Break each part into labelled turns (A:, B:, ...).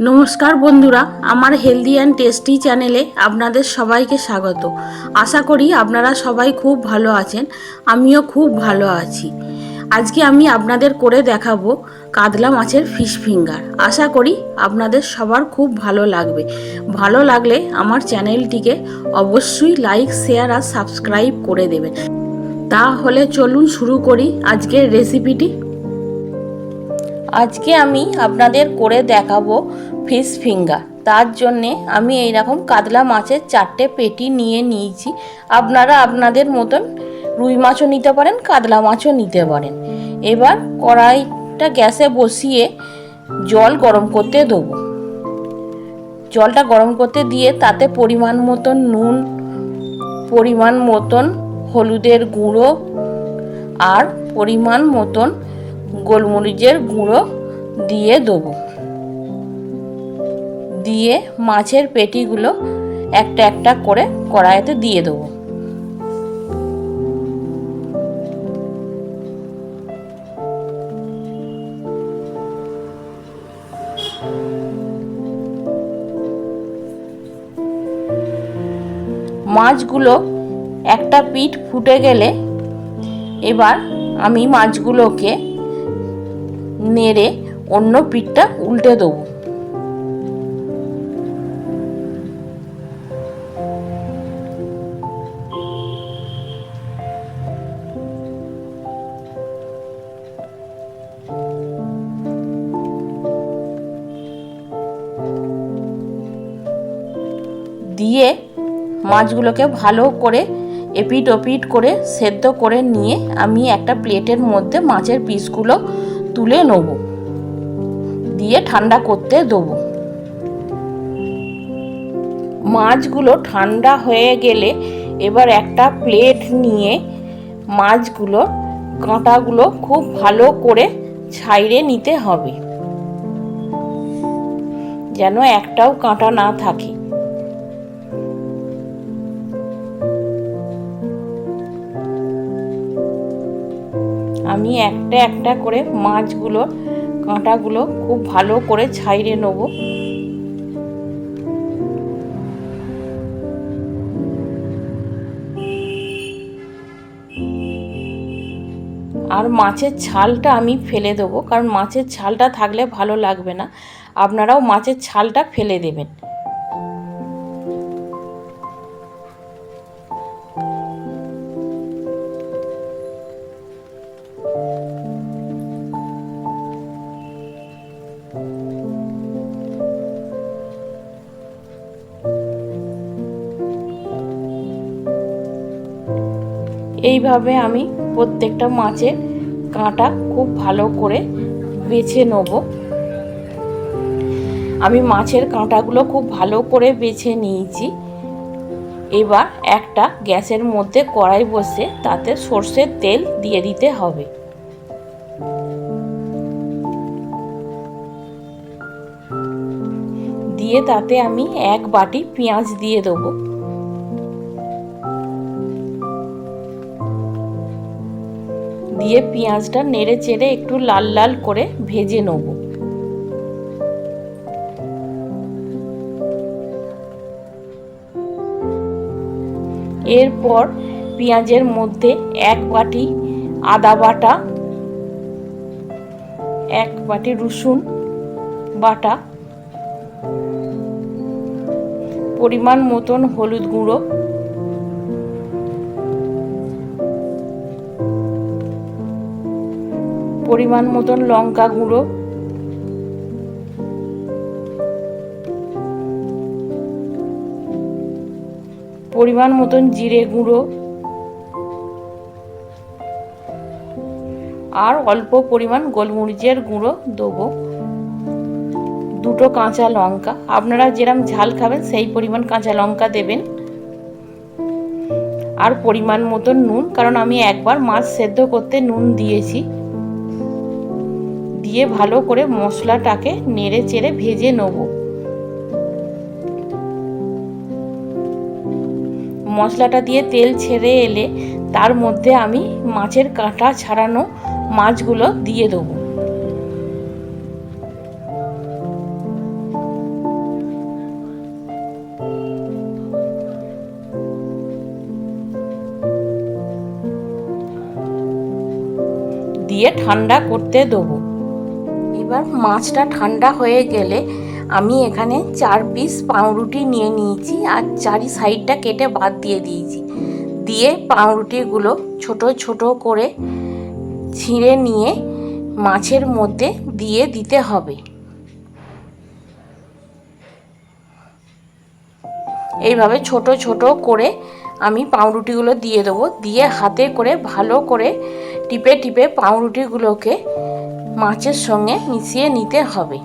A: নমস্কার বন্ধুরা, আমার হেলদি অ্যান্ড টেস্টি চ্যানেলে আপনাদের সবাইকে স্বাগত। আশা করি আপনারা সবাই খুব ভালো আছেন, আমিও খুব ভালো আছি। আজকে আমি আপনাদের করে দেখাবো কাতলা মাছের ফিশ ফিঙ্গার আশা করি আপনাদের সবার খুব ভালো লাগবে। ভালো লাগলে আমার চ্যানেলটিকে অবশ্যই লাইক শেয়ার আর সাবস্ক্রাইব করে দেবেন। তাহলে চলুন শুরু করি আজকের রেসিপিটি আজকে আমি আপনাদের করে দেখাবো ফিশ ফিঙ্গার তার জন্যে আমি এই রকম কাতলা মাছের চারটে পেটি নিয়ে নিয়েছি। আপনারা আপনাদের মতন রুই মাছও নিতে পারেন, কাতলা মাছও নিতে পারেন। এবার কড়াইটা গ্যাসে বসিয়ে জল গরম করতে দেবো। জলটা গরম করতে দিয়ে তাতে পরিমাণ মতন নুন, পরিমাণ মতন হলুদের গুঁড়ো আর পরিমাণ মতন গোলমরিচের গুঁড়ো দিয়ে দেবো। দিয়ে মাছের পেটিগুলো একটা একটা করে কড়াইতে দিয়ে দেবো। মাছগুলো একটা পিঠ ফুটে গেলে এবার আমি মাছগুলোকে নেড়ে অন্য পিঠটা উল্টে দেবো। দিয়ে মাছগুলোকে ভালো করে এপিট ওপিট করে সেদ্ধ করে নিয়ে আমি একটা প্লেটের মধ্যে মাছের পিসগুলো তুলে নেব। দিয়ে ঠান্ডা করতে দেবো। মাছগুলো ঠান্ডা হয়ে গেলে এবার একটা প্লেট নিয়ে মাছগুলো, কাঁটাগুলো খুব ভালো করে ছাইড়ে নিতে হবে। যেন একটাও কাঁটা না থাকে। আমি একটা একটা করে মাছগুলো, কাঁটাগুলো খুব ভালো করে ছাইড়ে নেব। আর মাছের ছালটা আমি ফেলে দেবো, কারণ মাছের ছালটা থাকলে ভালো লাগবে না। আপনারাও মাছের ছালটা ফেলে দেবেন। এইভাবে আমি প্রত্যেকটা মাছের কাঁটা খুব ভালো করে বেছে নেব। আমি মাছের কাঁটাগুলো খুব ভালো করে বেছে নিয়েছি। এবার একটা গ্যাসের মধ্যে কড়াই বসে তাতে সর্ষের তেল দিয়ে দিতে হবে। দিয়ে তাতে আমি এক বাটি পেঁয়াজ দিয়ে দেবো। দিয়ে পেঁয়াজটা নেড়ে চেড়ে একটু লাল লাল করে ভেজে নেব। এরপর পেঁয়াজের মধ্যে এক বাটি আদা বাটা, এক বাটি রসুন বাটা, পরিমাণ মতন হলুদ গুঁড়ো পরিমাণ মতন লঙ্কা গুঁড়ো। পরিমাণ মতন জিরে গুঁড়ো। আর অল্প পরিমাণ গোলমরিচের গুঁড়ো দেবো। দুটো কাঁচা লঙ্কা। আপনারা যেরকম ঝাল খাবেন, সেই পরিমাণ কাঁচা লঙ্কা দেবেন। আর পরিমাণ মতন নুন, কারণ আমি একবার মাছ সেদ্ধ করতে নুন দিয়েছি। দিয়ে ভালো করে মশলাটাকে নেড়ে চেড়ে ভেজে নেব। মশলাটা দিয়ে তেল ছেড়ে এলে তার মধ্যে আমি মাছের কাঁটা ছাড়ানো মাছগুলো দিয়ে দেবো। দিয়ে ঠান্ডা করতে দেবো। এবার মাছটা ঠান্ডা হয়ে গেলে আমি এখানে চার পিস পাউরুটি নিয়ে নিয়েছি আর চারি সাইডটা কেটে বাদ দিয়ে দিয়েছি। দিয়ে পাউরুটিগুলো ছোট ছোট করে ছিঁড়ে নিয়ে মাছের মধ্যে দিয়ে দিতে হবে। এইভাবে ছোট ছোট করে আমি পাউরুটিগুলো দিয়ে দেবো। দিয়ে হাতে করে ভালো করে টিপে টিপে পাউরুটিগুলোকে মাছের সঙ্গে মিশিয়ে নিতে হবে।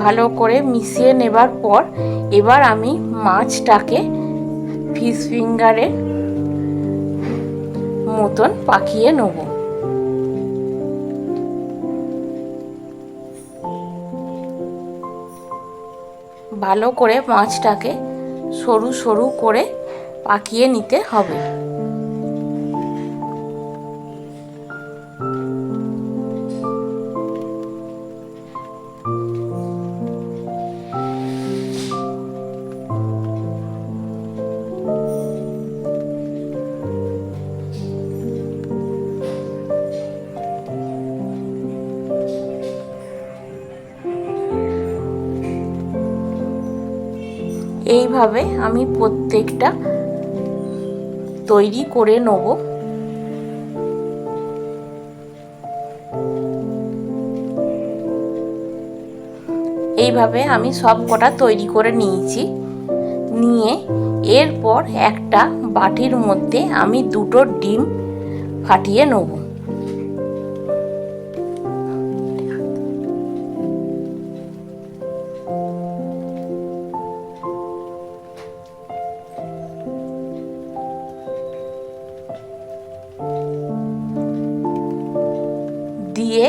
A: ভালো করে মিশিয়ে নেবার পর এবার আমি মাছটাকে ফিশ ফিঙ্গারের মতন পাকিয়ে নেব। ভালো করে মাছটাকে সরু সরু করে পাকিয়ে নিতে হবে। এইভাবে আমি প্রত্যেকটা তৈরি করে নেব। এইভাবে আমি সব কটা তৈরি করে নিয়েছি। নিয়ে এরপর একটা বাটির মধ্যে আমি দুটো ডিম ফাটিয়ে নেব। দিয়ে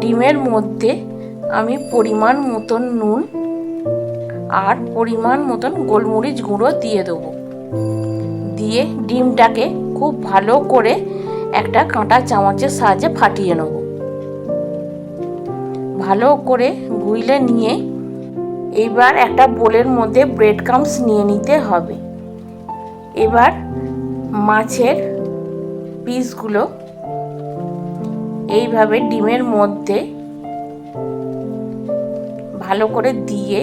A: ডিমের মধ্যে আমি পরিমাণ মতন নুন আর পরিমাণ মতন গোলমরিচ গুঁড়ো দিয়ে দেবো। দিয়ে ডিমটাকে খুব ভালো করে একটা কাঁটা চামচের সাহায্যে ফাটিয়ে নেব। ভালো করে গুইলে নিয়ে এবার একটা বোলের মধ্যে ব্রেড ক্রামস নিয়ে নিতে হবে। এবার মাছের পিসগুলো এইভাবে ডিমের মধ্যে ভালো করে দিয়ে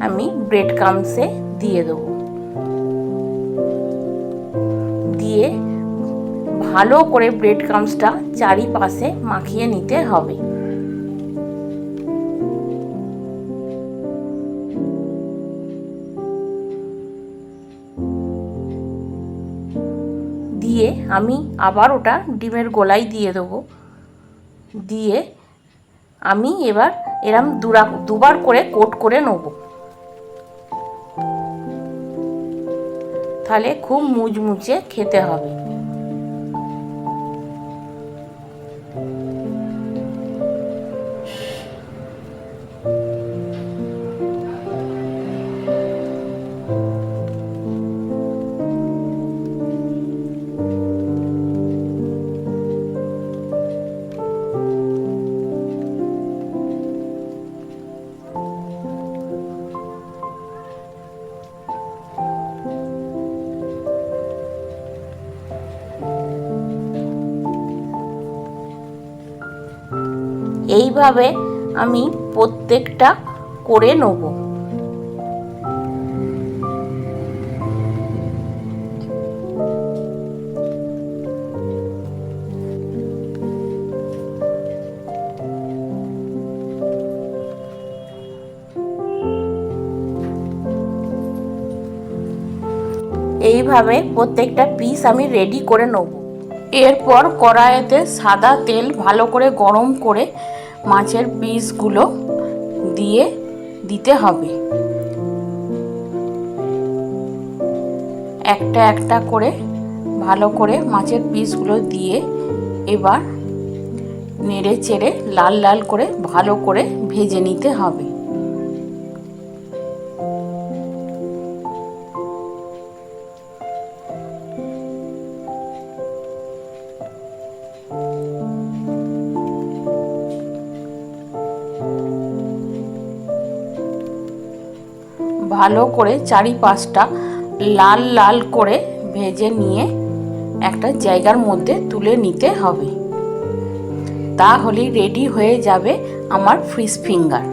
A: আমি ব্রেড ক্রামসে দিয়ে দেবো। দিয়ে ভালো করে ব্রেড ক্রামসটা চারিপাশে মাখিয়ে নিতে হবে। দিয়ে আমি আবার ওটা ডিমের গোলাই দিয়ে দেবো। দিয়ে আমি এবার এরম দুরা, দুবার করে কোট করে নেব। তাহলে খুব মুচমুচে খেতে হবে। এইভাবে আমি প্রত্যেকটা করে নেব। এইভাবে প্রত্যেকটা পিস আমি রেডি করে নেব। এরপর কড়াইতে সাদা তেল ভালো করে গরম করে মাছের পিসগুলো দিয়ে দিতে হবে। একটা একটা করে ভালো করে মাছের পিসগুলো দিয়ে এবার নেড়ে চেড়ে লাল লাল করে ভালো করে ভেজে নিতে হবে। ভালো করে চারিপাশটা লাল লাল করে ভেজে নিয়ে একটা জায়গার মধ্যে তুলে নিতে হবে। তাহলেই রেডি হয়ে যাবে আমার ফ্রিজ ফিঙ্গার